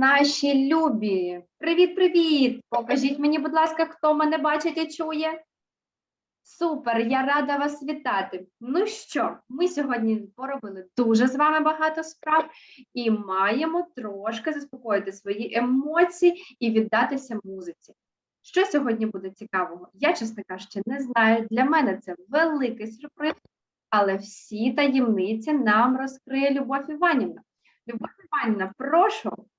наші любі. Привіт, привіт! Покажіть мені, будь ласка, хто мене бачить і чує. Супер, я рада вас вітати. Ну що, ми сьогодні поробили дуже з вами багато справ і маємо трошки заспокоїти свої емоції і віддатися музиці. Що сьогодні буде цікавого? Я, чесно кажучи, не знаю. Для мене це великий сюрприз, але всі таємниці нам розкриє Любов Іванівна. Любов Іванівна, прошу.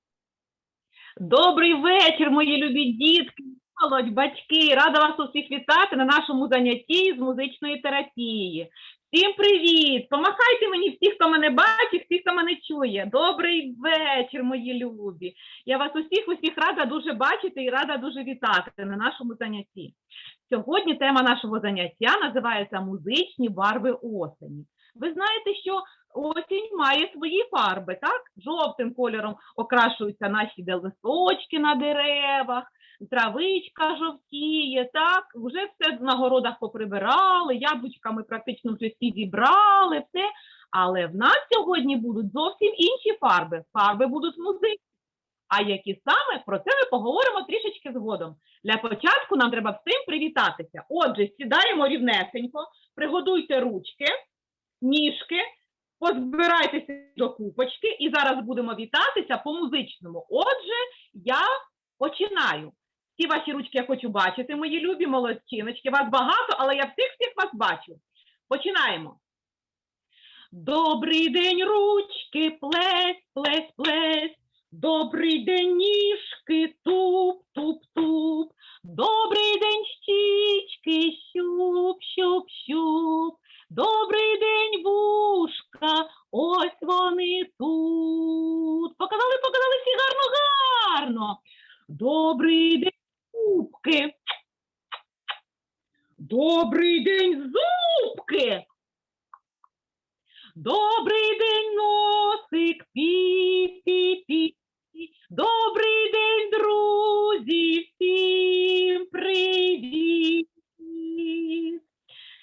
Добрий вечір, мої любі дітки, молодь, батьки. Рада вас усіх вітати на нашому занятті з музичної терапії. Всім привіт! Помахайте мені всі, хто мене бачить, всі, хто мене чує. Добрий вечір, мої любі. Я вас усіх усіх рада дуже бачити і рада дуже вітати на нашому занятті. Сьогодні тема нашого заняття називається Музичні барви осені. Ви знаєте, що осінь має свої фарби, так? Жовтим кольором окрашуються наші листочки на деревах, травичка жовтіє, так? Вже все на городах поприбирали, яблучками практично вже всі зібрали, все. Але в нас сьогодні будуть зовсім інші фарби. Фарби будуть музичні. А які саме, про це ми поговоримо трішечки згодом. Для початку нам треба всім привітатися. Отже, сідаємо рівнесенько, приготуйте ручки, ніжки, позбирайтеся до купочки і зараз будемо вітатися по музичному. Отже, я починаю. Всі ваші ручки я хочу бачити, мої любі молодчиночки. Вас багато, але я всіх всіх вас бачу. Починаємо. Добрий день, ручки, плесь, плесь, плесь. Добрий день, ніжки, туп, туп, туп. Добрий день, щічки, щуп, щуп, щуп. Добрий день, вушка, ось вони тут. Показали, показали всі гарно, гарно. Добрий день, зубки. Добрий день, зубки. Добрий день, носик, пі-пі-пі. Добрий день, друзі, всім привіт.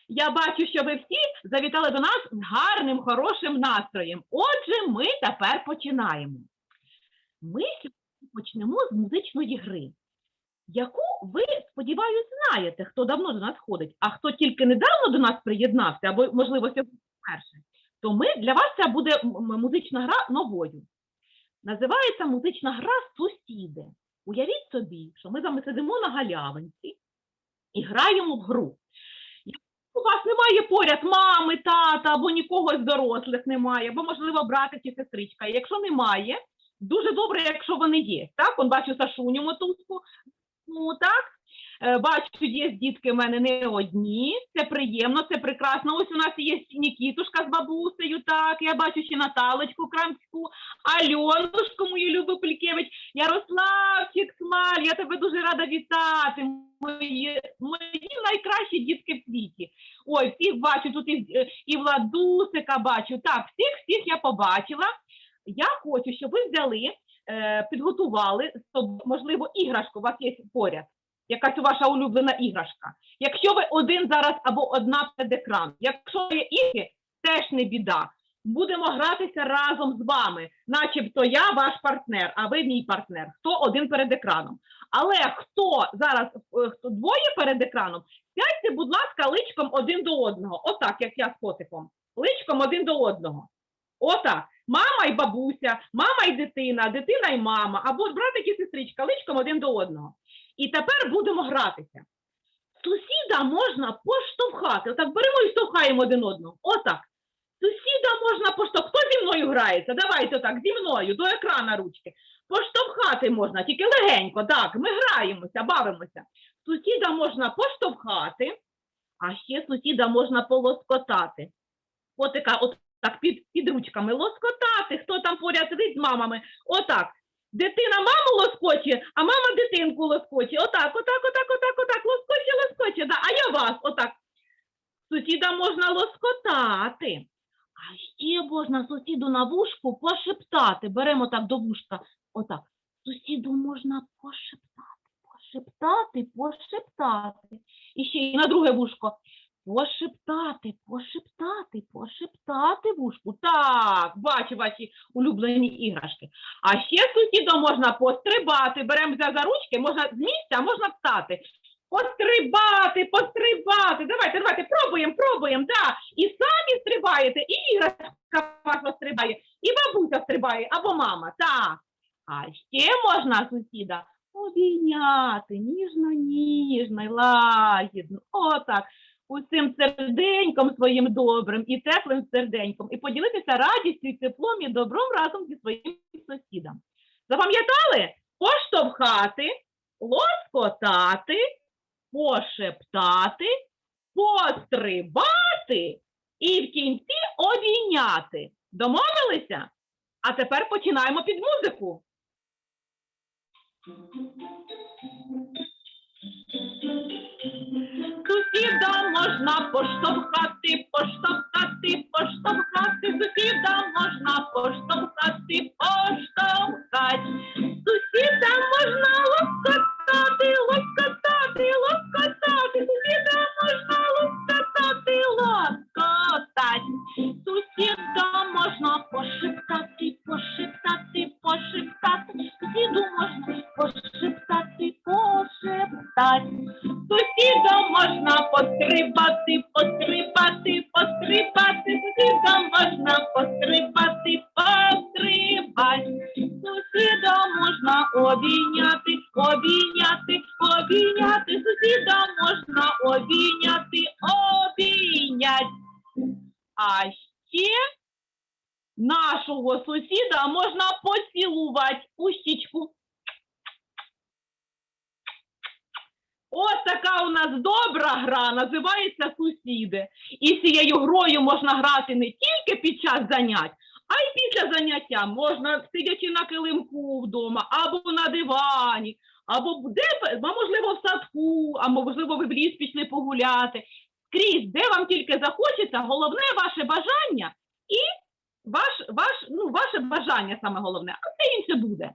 Я бачу, що ви всі завітали до нас з гарним, хорошим настроєм. Отже, ми тепер починаємо. Ми сьогодні почнемо з музичної гри, яку ви, сподіваюся, знаєте, хто давно до нас ходить, а хто тільки недавно до нас приєднався, або, можливо, сьогодні вперше, то ми, для вас це буде музична гра новою. Називається музична гра Сусіди. Уявіть собі, що ми з вами сидимо на галявинці і граємо в гру. У вас немає поряд мами, тата або нікого з дорослих немає, або, можливо, брата чи сестричка. Якщо немає, дуже добре, якщо вони є. Так, он бачу Сашуню мотузку. Ну так. Е, Бачу, є дітки в мене не одні. Це приємно, це прекрасно. Ось у нас є Нікітушка з бабусею. Так, я бачу ще Наталочку Крамську, Альонушку, мою Любу Полікевич, Ярославчик Смаль, я тебе дуже рада вітати. Мої, мої найкращі дітки в світі. Ой, всіх бачу, тут і, і Владусика бачу. Так, всіх всіх я побачила. Я хочу, щоб ви взяли, е, підготували можливо, іграшку, у вас є поряд. Якась ваша улюблена іграшка. Якщо ви один зараз або одна перед екраном, якщо є ігри, теж не біда. Будемо гратися разом з вами, начебто я ваш партнер, а ви мій партнер. Хто один перед екраном. Але хто зараз е, хто двоє перед екраном, сядьте, будь ласка, личком один до одного. Отак, як я з котиком. Личком один до одного. Отак. Мама і бабуся, мама і дитина, дитина і мама, або братик і сестричка, личком один до одного. І тепер будемо гратися. Сусіда можна поштовхати. Отак беремо і штовхаємо один одного. Отак. Сусіда можна поштовхати. Хто зі мною грається? Давайте так, зі мною, до екрана ручки. Поштовхати можна, тільки легенько. Так, ми граємося, бавимося. Сусіда можна поштовхати, а ще сусіда можна полоскотати. Отака, от так під, під ручками лоскотати. Хто там поряд сидить з мамами? Отак. Дитина маму лоскоче, а мама дитинку лоскоче. Отак, отак, отак, отак, отак. Лоскоче, лоскоче. Да. А я вас отак. Сусіда можна лоскотати. А ще можна сусіду на вушку пошептати. Беремо так до вушка. Отак. Сусіду можна пошептати, пошептати, пошептати. І ще й на друге вушко. Пошептати, пошептати, пошептати вушку. Так, бачу ваші улюблені іграшки. А ще сусідом можна пострибати. Беремо за ручки, можна з місця, можна встати. Пострибати, пострибати. Давайте, давайте, пробуємо, пробуємо. Да. І самі стрибаєте, і іграшка ваша стрибає, і бабуся стрибає, або мама. Так. А ще можна сусіда обійняти ніжно-ніжно лагідно. Отак. Усім серденьком своїм добрим і теплим серденьком, і поділитися радістю теплом і добром разом зі своїм сусідом. Запам'ятали? Поштовхати, лоскотати, пошептати, пострибати і в кінці обійняти. Домовилися? А тепер починаємо під музику. Сусіда можна поштовхати, поштовхати, поштовхати, сусіда можна поштовхати. Ще нашого сусіда можна поцілувати у. Ось така у нас добра гра, називається сусіди. І цією грою можна грати не тільки під час занять, а й після заняття. Можна сидячи на килимку вдома, або на дивані, або де, а можливо в садку, а можливо ви в ліс пішли погуляти. Скрізь, де вам тільки захочеться, головне ваше бажання і ваш, ваш, ну, ваше бажання саме головне, а все інше буде.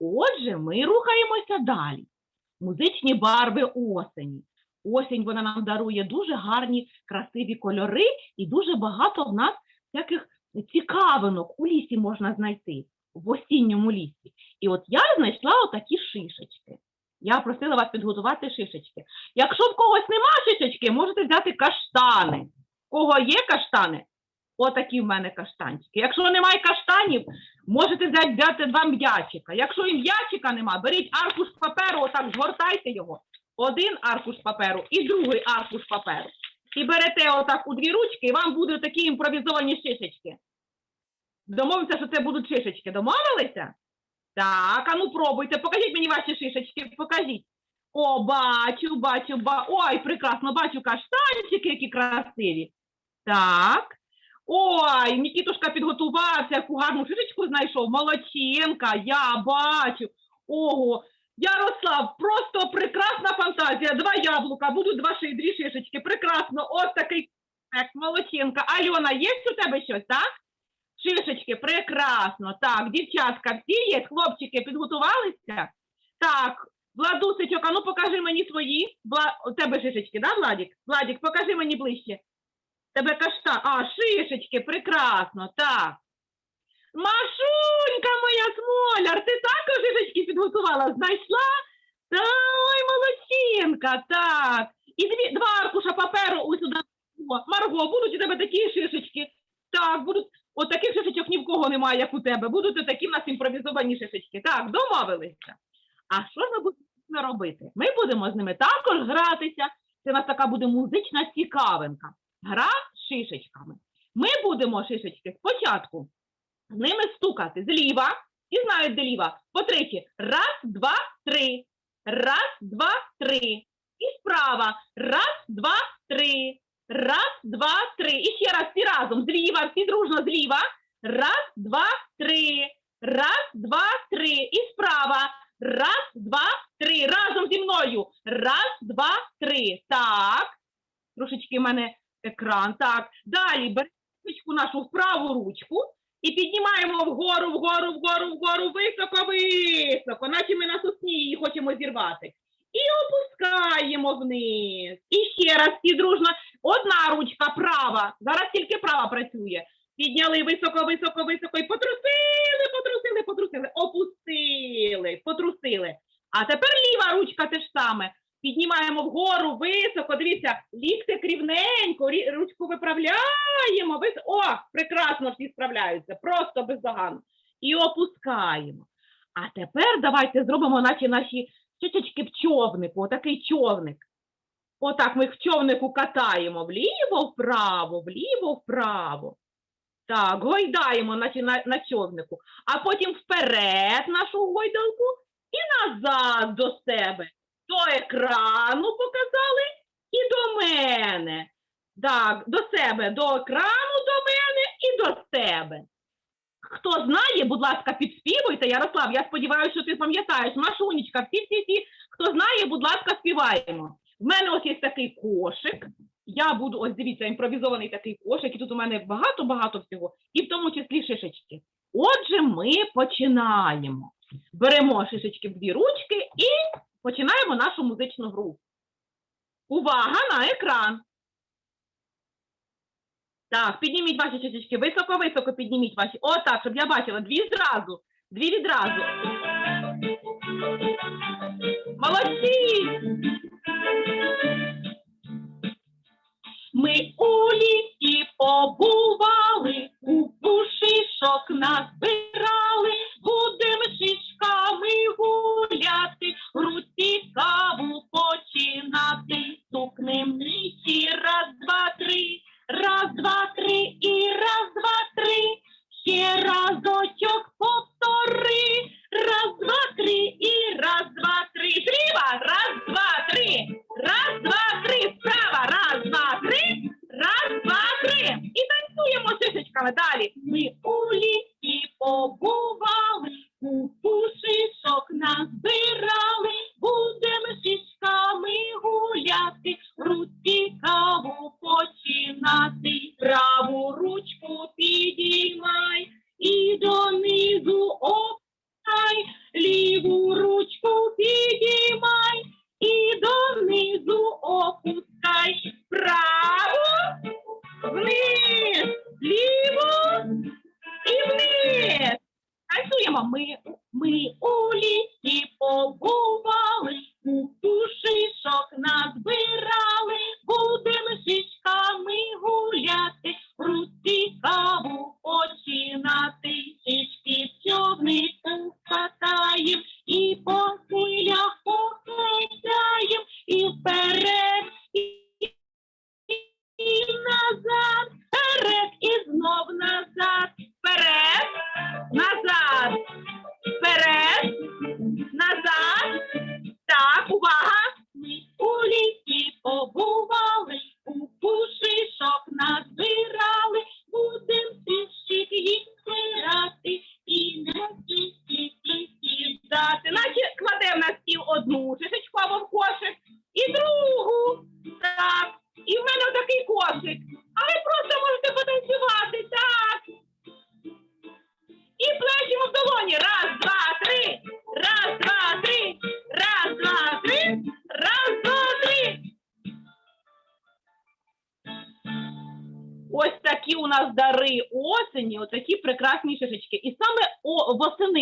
Отже, ми рухаємося далі музичні барви осені. Осінь вона нам дарує дуже гарні, красиві кольори, і дуже багато в нас всяких цікавинок у лісі можна знайти, в осінньому лісі. І от я знайшла отакі шишечки. Я просила вас підготувати шишечки. Якщо в когось нема шишечки, можете взяти каштани. У кого є каштани? Отакі в мене каштанчики. Якщо немає каштанів, можете взяти, взяти два м'ячика. Якщо і м'ячика нема, беріть аркуш паперу, отак згортайте його. Один аркуш паперу і другий аркуш паперу. І берете отак у дві ручки, і вам будуть такі імпровізовані шишечки. Домовимося, що це будуть шишечки. Домовилися? Так, а ну пробуйте, покажіть мені ваші шишечки, покажіть. О, бачу, бачу, ба... Ой, прекрасно, бачу каштанчики, які красиві. Так. Ой, Нікітушка підготувався, яку гарну шишечку знайшов. Молодчинка, я бачу. Ого, Ярослав, просто прекрасна фантазія. Два яблука, будуть два ши, дві шишечки. Прекрасно, ось такий так, молодчинка. Альона, є у тебе щось, так? Шишечки, прекрасно. Так, дівчатка, всі є, хлопчики, підготувалися? Так, Владусечок, а ну покажи мені свої. Вла... У тебе шишечки, да, Владік? Владік, покажи мені ближче. Тебе каштан. А, шишечки, прекрасно, так. Машунька моя смоляр, ти також шишечки підготувала? Знайшла? Та, ой, молодчинка, так. І дві, два аркуша паперу ось сюди. Марго, будуть у тебе такі шишечки. Так, будуть. От таких шишечок ні в кого немає, як у тебе. Будуть такі в нас імпровізовані шишечки. Так, домовилися. А що ми будемо робити? Ми будемо з ними також гратися. Це у нас така буде музична цікавинка. Гра з шишечками. Ми будемо шишечки спочатку з ними стукати зліва. І знають, де ліва. Потричі. Раз, два, три. Раз, два, три. І справа. Раз, два, три. Раз, два, три. І ще раз всі разом. Зліва, всі дружно зліва. Раз, два, три. Раз, два, три. І справа. Раз, два, три. Разом зі мною. Раз, два, три. Так. Трошечки в мене екран. Так. Далі беремо нашу в праву ручку і піднімаємо вгору, вгору, вгору, вгору, високо, високо, наче ми на сосні її хочемо зірвати. І опускаємо вниз. І ще раз всі дружно. Одна ручка права. Зараз тільки права працює. Підняли високо, високо, високо і потрусили, потрусили, потрусили. опустили, потрусили. А тепер ліва ручка те ж саме. Піднімаємо вгору, високо, дивіться, ліктик рівненько, ручку виправляємо. Вис... О, прекрасно всі справляються, просто бездоганно. І опускаємо. А тепер давайте зробимо наче наші чечечки в човнику, отакий човник. Отак ми в човнику катаємо вліво-вправо, вліво-вправо. Так, гойдаємо наче на, на човнику, а потім вперед нашу гойдалку і назад до себе. До екрану показали і до мене. Так, до себе, до екрану до мене і до себе. Хто знає, будь ласка, підспівуйте. Ярослав, я сподіваюся, що ти пам'ятаєш. Машунечка, всі-всі-всі, хто знає, будь ласка, співаємо. В мене ось є такий кошик. Я буду, ось дивіться, імпровізований такий кошик, і тут у мене багато-багато всього, і в тому числі шишечки. Отже, ми починаємо. Беремо шишечки в дві ручки і починаємо нашу музичну гру. Увага на екран. Так, підніміть ваші шишечки, високо-високо підніміть ваші. Отак, щоб я бачила. Дві зразу, дві відразу. Молодці! Ми у лісі побували, у пушишок назбирали, будем шишками гуляти, гру цікаву починати. Стукнем тричі, раз, два, три, раз, два, три і раз, два, три. Ще разочок повтори, раз, два, три і раз, два, три. Зліва, раз, два, три. Раз, два, три, справа, раз, два, три, раз, два, три. І танцюємо шишечками далі. Вниз,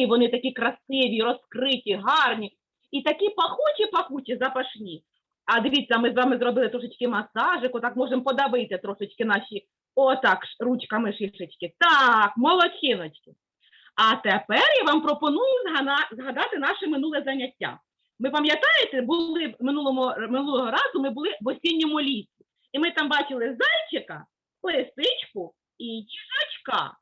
о, вони такі красиві, розкриті, гарні. І такі пахучі, пахучі, запашні. А дивіться, ми з вами зробили трошечки масажик, отак можемо подавити трошечки наші отак ручками шишечки. Так, молодчиночки. А тепер я вам пропоную згадати наше минуле заняття. Ми пам'ятаєте, були в минулому минулого разу ми були в осінньому лісі, і ми там бачили зайчика, лисичку і їжачка.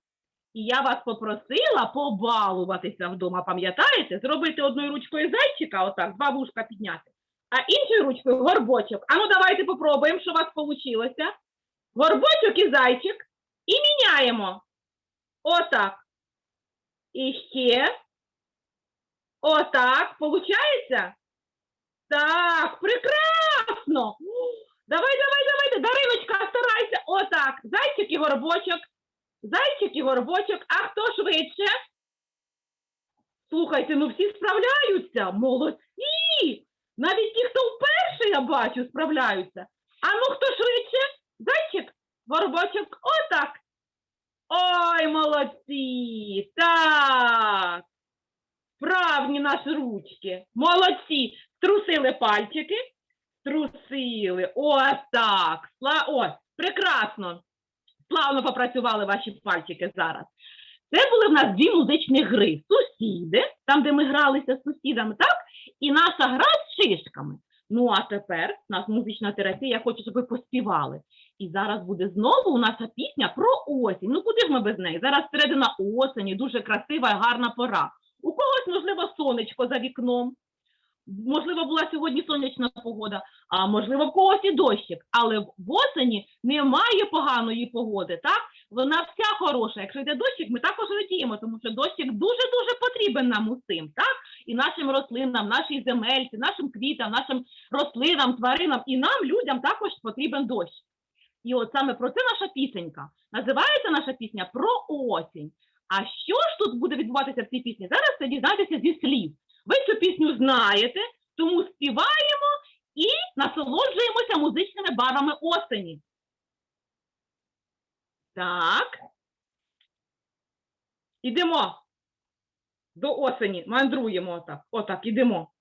І я вас попросила побалуватися вдома, пам'ятаєте? Зробити одною ручкою зайчика, отак, два вушка підняти, а іншою ручкою горбочок. А ну давайте попробуємо, що у вас вийшло. Горбочок і зайчик. І міняємо. Отак. І ще. Отак. Получається? Так, прекрасно. Давай, давай, давай, Дариночка, старайся. Отак. Зайчик і горбочок. Зайчик і горбочок. А хто швидше? Слухайте, ну всі справляються. Молодці. Навіть ті, хто вперше, я бачу, справляються. А ну хто швидше? Зайчик, горбочок, отак. Ой, молодці. Так. Вправні наші ручки. Молодці. Струсили пальчики. Струсили. Ось так. Ось, прекрасно. Плавно попрацювали ваші пальчики зараз. Це були в нас дві музичні гри. Сусіди, там, де ми гралися з сусідами, так? І наша гра з шишками. Ну, а тепер у нас музична терапія, я хочу, щоб ви поспівали. І зараз буде знову наша пісня про осінь. Ну куди ж ми без неї? Зараз середина осені, дуже красива і гарна пора. У когось, можливо, сонечко за вікном. Можливо, була сьогодні сонячна погода, а можливо, в когось і дощик. Але в осені немає поганої погоди, так? Вона вся хороша. Якщо йде дощик, ми також радіємо, тому що дощик дуже-дуже потрібен нам усім, так? І нашим рослинам, нашій земельці, нашим квітам, нашим рослинам, тваринам, і нам, людям, також потрібен дощ. І от саме про це наша пісенька. Називається наша пісня про осінь. А що ж тут буде відбуватися в цій пісні? Зараз це дізнаєтеся зі слів. Ви цю пісню знаєте, тому співаємо і насолоджуємося музичними барвами осені. Так. Ідемо. До осені. Мандруємо отак. Отак, ідемо.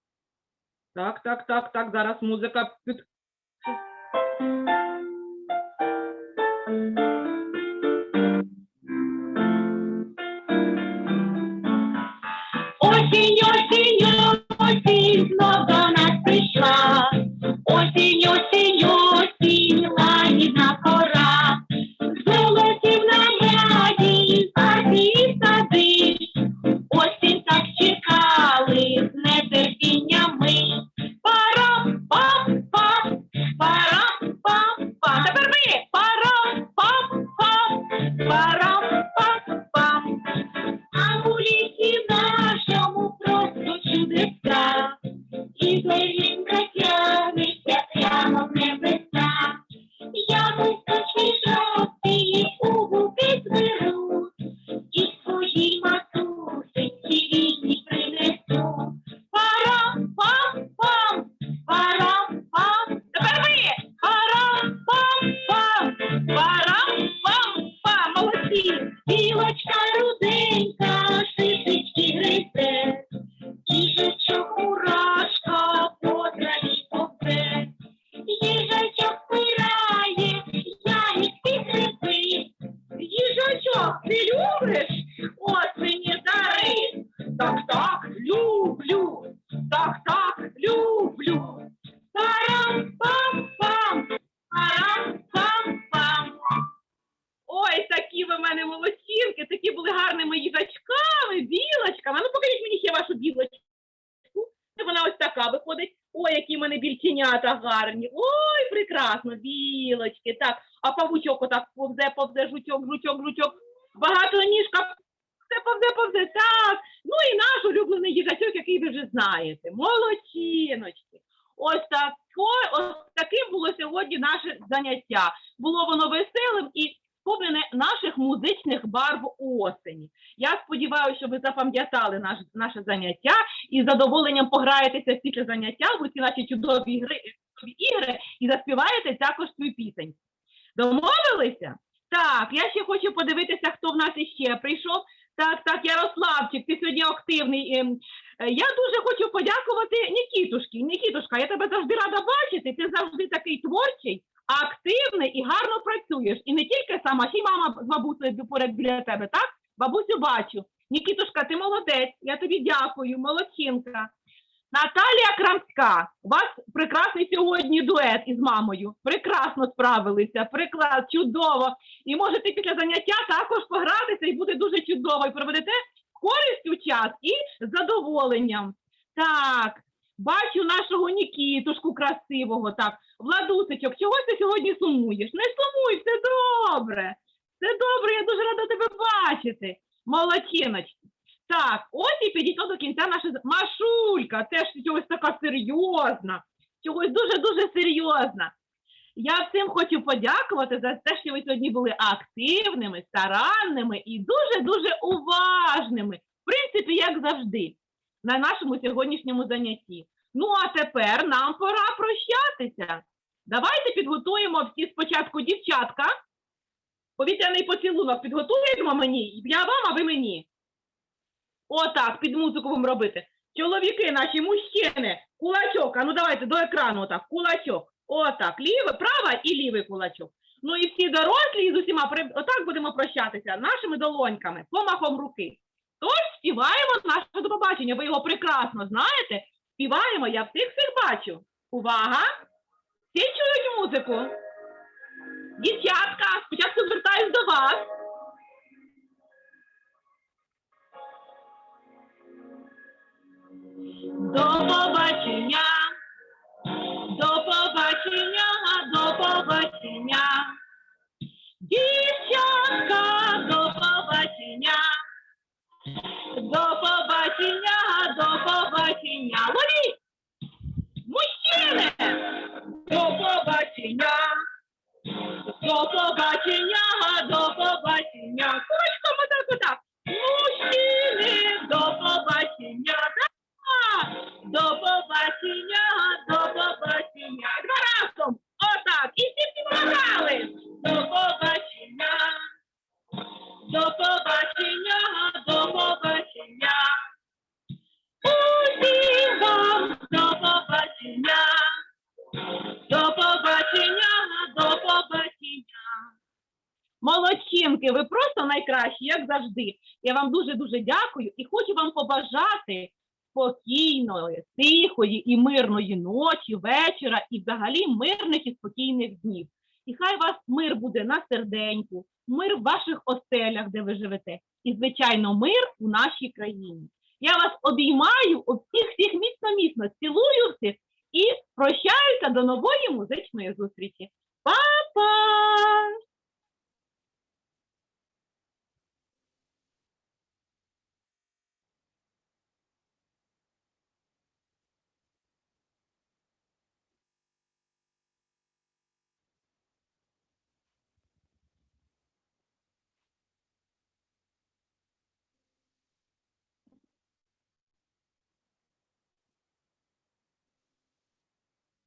Так, так, так, так. Зараз музика під. Осінь, осінь, Більченята гарні. Ой, прекрасно, білочки. Так, а павучок отак повзе, повзе, жучок, жучок, жучок. Багато ніжка. Все повзе, повзе. Так. Ну і наш улюблений їжачок, який ви вже знаєте. Молодчиночки. Ось тако, ось таким було сьогодні наше заняття. Було воно веселим і сповнене наших музичних барв осені. Я сподіваюся, що ви запам'ятали наш, наше заняття і з задоволенням пограєтеся після заняття в ці наші чудові ігри, ігри і заспіваєте також свою пісень. Домовилися? Так, я ще хочу подивитися, хто в нас іще прийшов. Так, так, Ярославчик, ти сьогодні активний. Ем, е, Я дуже хочу подякувати Нікітушки. Нікітушка, я тебе завжди рада бачити. Ти завжди такий творчий, активний і гарно працюєш. І не тільки сам, а ще й мама з бабусею поряд біля тебе, так? Бабусю бачу. Нікітушка, ти молодець. Я тобі дякую, молодчинка. Наталія Крамська, у вас прекрасний сьогодні дует із мамою. Прекрасно справилися, приклад, чудово. І можете після заняття також погратися, і буде дуже чудово. І проведете з користю час і задоволенням. Так, бачу нашого Нікітушку красивого. Так, Владусечок, чого ти сьогодні сумуєш? Не сумуй, все добре. Все добре, я дуже рада тебе бачити. Молодчиночки. Так, ось і підійшло до кінця наша Машулька, теж чогось така серйозна, чогось дуже-дуже серйозна. Я всім хочу подякувати за те, що ви сьогодні були активними, старанними і дуже-дуже уважними. В принципі, як завжди, на нашому сьогоднішньому занятті. Ну, а тепер нам пора прощатися. Давайте підготуємо всі спочатку дівчатка. Повітряний поцілунок підготуємо мені, я вам, а ви мені. Отак, під музику будемо робити. Чоловіки наші, мужчини, кулачок. А ну давайте до екрану отак, кулачок. Отак, лівий, права і лівий кулачок. Ну і всі дорослі з усіма отак будемо прощатися нашими долоньками, помахом руки. Співаємо наше до побачення. Ви його прекрасно знаєте. Співаємо, я всіх всіх бачу. Увага! Всі чують музику. Дівчатка, спочатку звертаюсь до вас. До побачення. До побачення, до побачення. Дівчатка, до. До побачення, до побачення. Ловіть! Мужчини! До побачення. До побачення, до побачення. Вам дуже-дуже дякую і хочу вам побажати спокійної, тихої і мирної ночі, вечора і взагалі мирних і спокійних днів. І хай вас мир буде на серденьку, мир в ваших оселях, де ви живете, і, звичайно, мир у нашій країні. Я вас обіймаю, всіх всіх міцно-міцно цілую всіх і прощаюся до нової музичної зустрічі. Па-па!